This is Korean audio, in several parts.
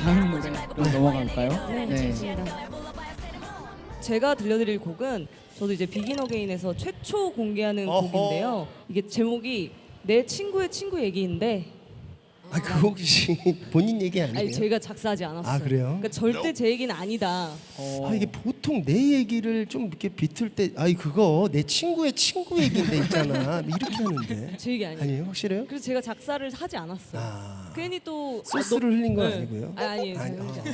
다음 노래로 넘어갈까요? 네, 좋습니다. 제가 들려드릴 곡은 저도 이제 비긴 어게인에서 최초 공개하는 어허. 곡인데요. 이게 제목이 내 친구의 친구 얘기인데 아, 그 혹시 본인 얘기 아니에요? 아니 제가 작사하지 않았어요. 아, 그래요? 그러니까 절대 제 얘기는 아니다. 어, 아 이게 보통 내 얘기를 좀 이렇게 비틀 때 아이 그거 내 친구의 친구 얘기인데 있잖아 이렇게 하는데 제 얘기 아니에요. 아니에요 확실해요? 그래서 제가 작사를 하지 않았어요. 아 괜히 또 소스를 흘린 건 네. 아니고요? 아, 아니에요. 아니, 아. 않아요.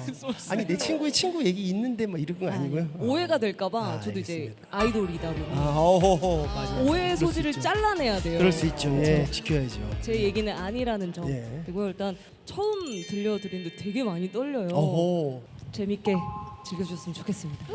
아니 내 친구의 친구 얘기 있는데 막 이런 건 아니고요? 아니, 오해가 될까봐 아, 저도 이제 알겠습니다. 아이돌이다 보니 아 어허허 맞아 오해의 소지를 잘라내야 돼요. 그럴 수 있죠 예 지켜야죠 제 얘기는 아니라는 점. 예. 그리고 일단 처음 들려드리는데 되게 많이 떨려요. 어허. 재밌게 즐겨주셨으면 좋겠습니다.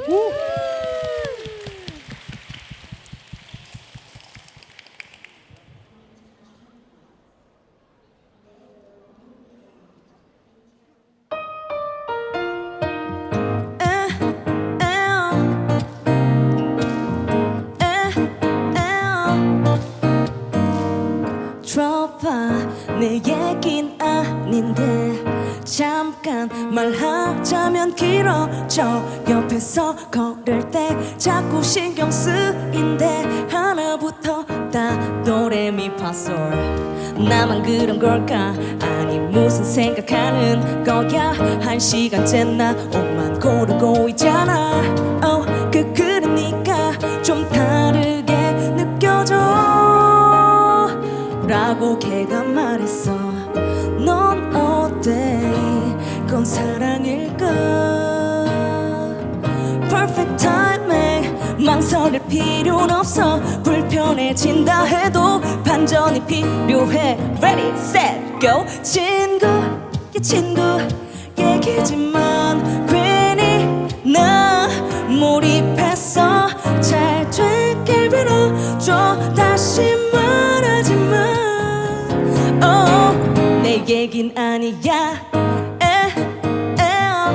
들어봐 내 얘긴 아닌데 잠깐 말하자면 길어져. 옆에서 걸을 때 자꾸 신경 쓰인대. 하나부터 다 도레미파솔. 나만 그런 걸까? 아니 무슨 생각하는 거야? 한 시간째 나 옷만 고르고 있잖아. Oh, 말했어. 넌 어때? 그건 사랑일까? Perfect timing. 망설일 필요는 없어. 불편해진다 해도 반전이 필요해. Ready, set, go. 친구, 야 친구 얘기지만 얘긴 아니야. 에, 에, 어.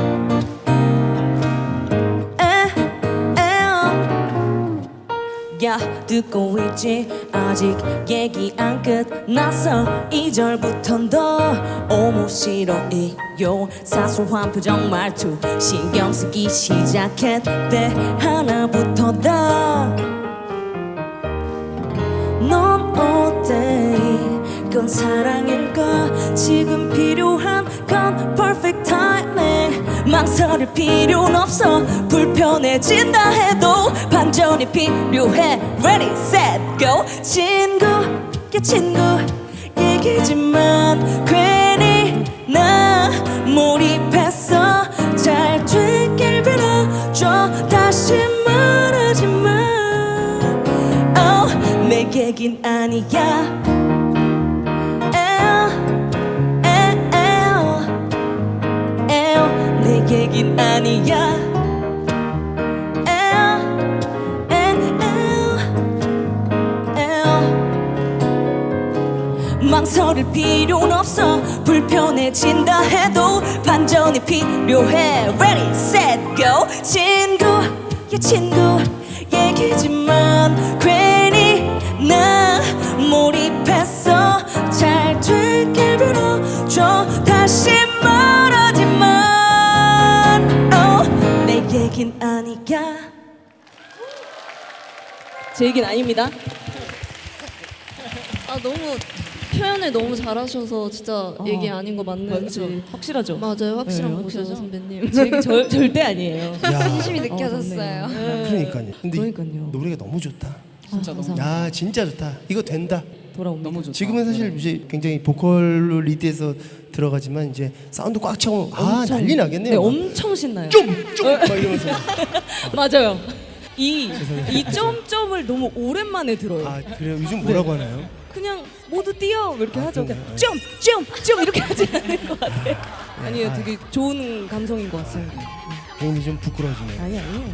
야 듣고 있지? 아직 얘기 안 끝났어. 2절부터 더 오모 싫어해요. 사소한 표정 말투 신경 쓰기 시작했대. 하나부터 다넌 어때? 그건 사랑일까 지금 필요한 건 perfect timing. 망설일 필요는 없어. 불편해진다 해도 반전이 필요해. Ready set go. 친구 야 친구. 얘기지만 괜히 나 몰입했어. 잘 되길 빌어줘. 다시 말하지만. Oh, 내 얘긴 아니야 얘긴 아니야. 망설일 필요는 없어. 불편해진다 해도 반전이 필요해. Ready, set, go. 친구, 야 친구. 얘기지만 괜히 나 아니야 제 얘기는 아닙니다. 아 너무 표현을 너무 잘하셔서 진짜 아, 얘기 아닌 거 맞는지 맞죠? 확실하죠? 맞아요 확실한 네, 곳이죠 확실하죠? 선배님 제 얘기 절, 절대 아니에요. 야 진심이 어, 느껴졌어요 좋네요. 그러니까요 근데 이 그러니까요. 노래가 너무 좋다 진짜 너무 감사합니다. 야 진짜 좋다 이거 된다 돌아옵니다. 너무 좋다. 지금은 사실 이제 굉장히 보컬로 리드해서 들어가지만 이제 사운드 꽉 차고 아 엄청- 난리 나겠네요 네, 막. 엄청 신나요. 좀좀막 이러면서 맞아요. 이, 이 점점을 너무 오랜만에 들어요. 아 그래요 요즘 뭐라고 하나요? 그냥 모두 뛰어 이렇게 아, 하죠. 그냥 점점점 이렇게 하지 않는 것 같아요. 아니에요, 되게 좋은 감성인 것 같습니다. 괜히 좀 부끄러워지네요 아니 아니에요.